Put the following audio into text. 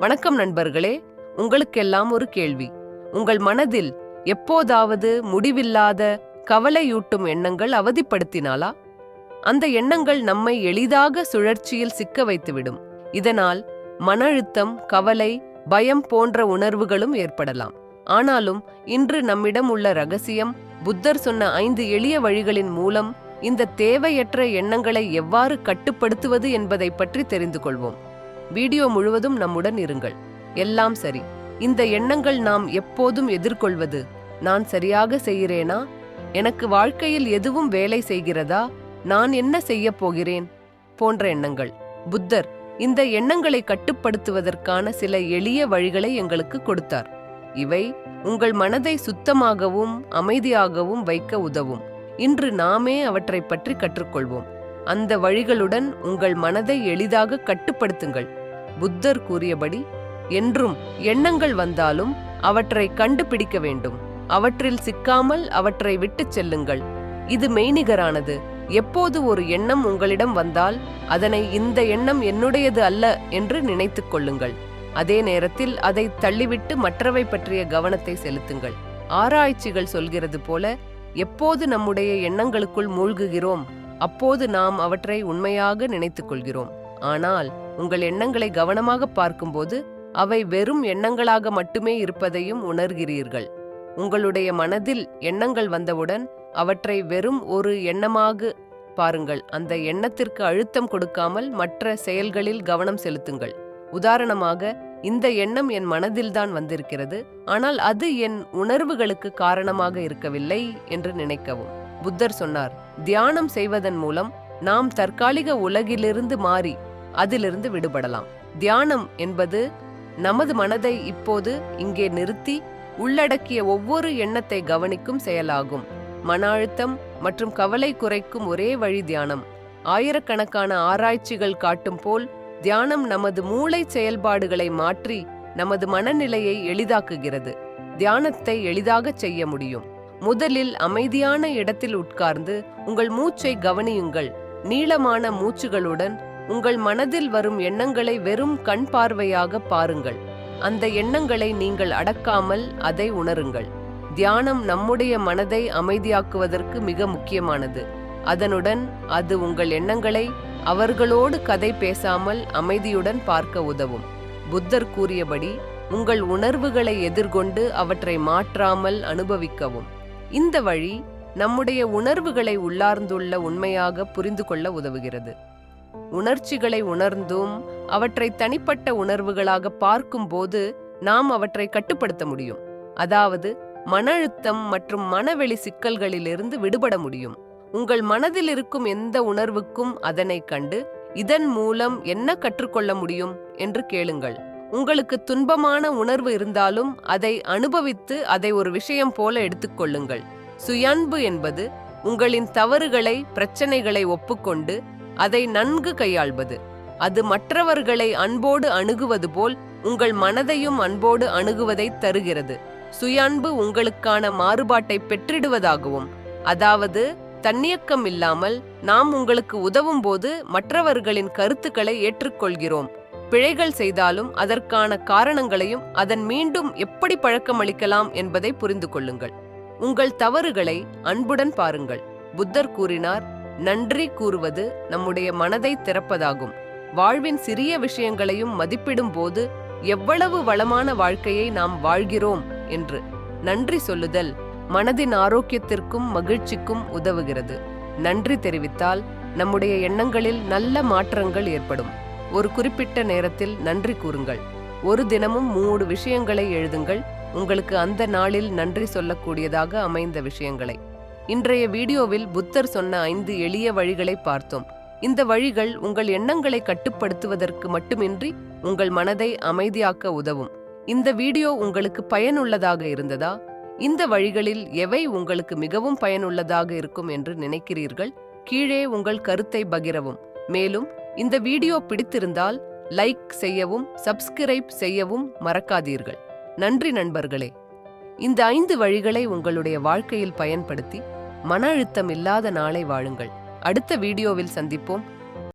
வணக்கம் நண்பர்களே உங்களுக்கெல்லாம் ஒரு கேள்வி. உங்கள் மனதில் எப்போதாவது முடிவில்லாத கவலையூட்டும் எண்ணங்கள் அவதிப்படுத்தினாலா அந்த எண்ணங்கள் நம்மை எளிதாக சுழற்சியில் சிக்க வைத்துவிடும். இதனால் மன அழுத்தம் கவலை பயம் போன்ற உணர்வுகளும் ஏற்படலாம். ஆனாலும் இன்று நம்மிடம் உள்ள ரகசியம் புத்தர் சொன்ன ஐந்து எளிய வழிகளின் மூலம் இந்த தேவையற்ற எண்ணங்களை எவ்வாறு கட்டுப்படுத்துவது என்பதை பற்றி தெரிந்து கொள்வோம். வீடியோ முழுவதும் நம்முடன் இருங்கள். எல்லாம் சரி. இந்த எண்ணங்கள் நாம் எப்போதும் எதிர்கொள்வது நான் சரியாக செய்கிறேனா? எனக்கு வாழ்க்கையில் எதுவும் வேலை செய்கிறதா? நான் என்ன செய்யப் போகிறேன்? போன்ற எண்ணங்கள். புத்தர் இந்த எண்ணங்களை கட்டுப்படுத்துவதற்கான சில எளிய வழிகளை எங்களுக்கு கொடுத்தார். இவை உங்கள் மனதை சுத்தமாகவும் அமைதியாகவும் வைக்க உதவும். இன்று நாமே அவற்றை பற்றி கற்றுக்கொள்வோம். அந்த வழிகளுடன் உங்கள் மனதை எளிதாக கட்டுப்படுத்துங்கள். புத்தர் கூறியபடி என்றும் எண்ணங்கள் வந்தாலும் அவற்றை கண்டுபிடிக்க வேண்டும். அவற்றில் சிக்காமல் அவற்றை விட்டுச் செல்லுங்கள். இது மெய்நிகரானது. எப்போது ஒரு எண்ணம் உங்களிடம் வந்தால் அதனை இந்த எண்ணம் என்னுடையது அல்ல என்று நினைத்துக் கொள்ளுங்கள். அதே நேரத்தில் அதை தள்ளிவிட்டு மற்றவை பற்றிய கவனத்தை செலுத்துங்கள். ஆராய்ச்சிகள் சொல்கிறது போல எப்போது நம்முடைய எண்ணங்களுக்குள் மூழ்குகிறோம் அப்போது நாம் அவற்றை உண்மையாக நினைத்துக் கொள்கிறோம். ஆனால் உங்கள் எண்ணங்களை கவனமாக பார்க்கும்போது அவை வெறும் எண்ணங்களாக மட்டுமே இருப்பதையும் உணர்கிறீர்கள். உங்களுடைய மனதில் எண்ணங்கள் வந்தவுடன் அவற்றை வெறும் ஒரு எண்ணமாக பாருங்கள். அந்த எண்ணத்திற்கு அழுத்தம் கொடுக்காமல் மற்ற செயல்களில் கவனம் செலுத்துங்கள். உதாரணமாக இந்த எண்ணம் என் மனதில்தான் வந்திருக்கிறது. ஆனால் அது என் உணர்வுகளுக்கு காரணமாக இருக்கவில்லை என்று நினைக்கவும். புத்தர் சொன்னார் தியானம் செய்வதன் மூலம் நாம் தற்காலிக உலகிலிருந்து மாறி அதிலிருந்து விடுபடலாம். தியானம் என்பது நமது மனதை இப்போது இங்கே நிறுத்தி உள்ளடக்கிய ஒவ்வொரு எண்ணத்தை கவனிக்கும் செயலாகும். மன அழுத்தம் மற்றும் கவலை குறைக்கும் ஒரே வழி தியானம். ஆயிரக்கணக்கான ஆராய்ச்சிகள் காட்டும் போல் தியானம் நமது மூளை செயல்பாடுகளை மாற்றி நமது மனநிலையை எளிதாக்குகிறது. தியானத்தை எளிதாக செய்ய முடியும். முதலில் அமைதியான இடத்தில் உட்கார்ந்து உங்கள் மூச்சை கவனியுங்கள். நீளமான மூச்சுகளுடன் உங்கள் மனதில் வரும் எண்ணங்களை வெறும் கண் பார்வையாக பாருங்கள். அந்த எண்ணங்களை நீங்கள் அடக்காமல் அதை உணருங்கள். தியானம் நம்முடைய மனதை அமைதியாக்குவதற்கு மிக முக்கியமானது. அதனுடன் அது உங்கள் எண்ணங்களை அவர்களோடு கதை பேசாமல் அமைதியுடன் பார்க்க உதவும். புத்தர் கூறியபடி உங்கள் உணர்வுகளை எதிர்கொண்டு அவற்றை மாற்றாமல் அனுபவிக்கவும். இந்த வழி நம்முடைய உணர்வுகளை உள்ளார்ந்துள்ள உண்மையாக புரிந்து கொள்ள உதவுகிறது. உணர்ச்சிகளை உணர்ந்தும் அவற்றை தனிப்பட்ட உணர்வுகளாக பார்க்கும்போது நாம் அவற்றை கட்டுப்படுத்த முடியும். அதாவது மன அழுத்தம் மற்றும் மனவெளி சிக்கல்களிலிருந்து விடுபட முடியும். உங்கள் மனதில் இருக்கும் எந்த உணர்வுக்கும் அதனை கண்டு இதன் மூலம் என்ன கற்றுக்கொள்ள முடியும் என்று கேளுங்கள். உங்களுக்கு துன்பமான உணர்வு இருந்தாலும் அதை அனுபவித்து அதை ஒரு விஷயம் போல எடுத்துக்கொள்ளுங்கள் சுயன்பு என்பது உங்களின் தவறுகளை பிரச்சனைகளை ஒப்புக்கொண்டு அதை நன்கு கையாள்வது. அது மற்றவர்களை அன்போடு அணுகுவது போல் உங்கள் மனதையும் அன்போடு அணுகுவதை தருகிறது. சுயன்பு உங்களுக்கான மாறுபாட்டை பெற்றிடுவதாகவும் அதாவது தன்னியக்கம் இல்லாமல் நாம் உங்களுக்கு உதவும் போது மற்றவர்களின் கருத்துக்களை ஏற்றுக்கொள்கிறோம். பிழைகள் செய்தாலும் அதற்கான காரணங்களையும் அதன் மீண்டும் எப்படி பழக்கமளிக்கலாம் என்பதை புரிந்து கொள்ளுங்கள் உங்கள் தவறுகளை அன்புடன் பாருங்கள். புத்தர் கூறினார் நன்றி கூறுவது நம்முடைய மனதை திறப்பதாகும். வாழ்வின் சிறிய விஷயங்களையும் மதிப்பிடும் போது எவ்வளவு வளமான வாழ்க்கையை நாம் வாழ்கிறோம் என்று நன்றி சொல்லுதல் மனதின் ஆரோக்கியத்திற்கும் மகிழ்ச்சிக்கும் உதவுகிறது. நன்றி தெரிவித்தால் நம்முடைய எண்ணங்களில் நல்ல மாற்றங்கள் ஏற்படும். ஒரு குறிப்பிட்ட நேரத்தில் நன்றி கூறுங்கள். ஒரு தினமும் மூணு விஷயங்களை எழுதுங்கள். உங்களுக்கு அந்த நாளில் நன்றி சொல்லக்கூடியதாக அமைந்த விஷயங்களை. இன்றைய வீடியோவில் புத்தர் சொன்ன ஐந்து எளிய வழிகளை பார்த்தோம். இந்த வழிகள் உங்கள் எண்ணங்களை கட்டுப்படுத்துவதற்கு மட்டுமின்றி உங்கள் மனதை அமைதியாக்க உதவும். இந்த வீடியோ உங்களுக்கு பயனுள்ளதாக இருந்ததா? இந்த வழிகளில் எவை உங்களுக்கு மிகவும் பயனுள்ளதாக இருக்கும் என்று நினைக்கிறீர்கள்? கீழே உங்கள் கருத்தை பகிரவும். மேலும் இந்த வீடியோ பிடித்திருந்தால் லைக் செய்யவும் சப்ஸ்கிரைப் செய்யவும் மறக்காதீர்கள். நன்றி நண்பர்களே. இந்த ஐந்து வழிகளை உங்களுடைய வாழ்க்கையில் பயன்படுத்தி மன அழுத்தம் இல்லாத நாளை வாழுங்கள். அடுத்த வீடியோவில் சந்திப்போம்.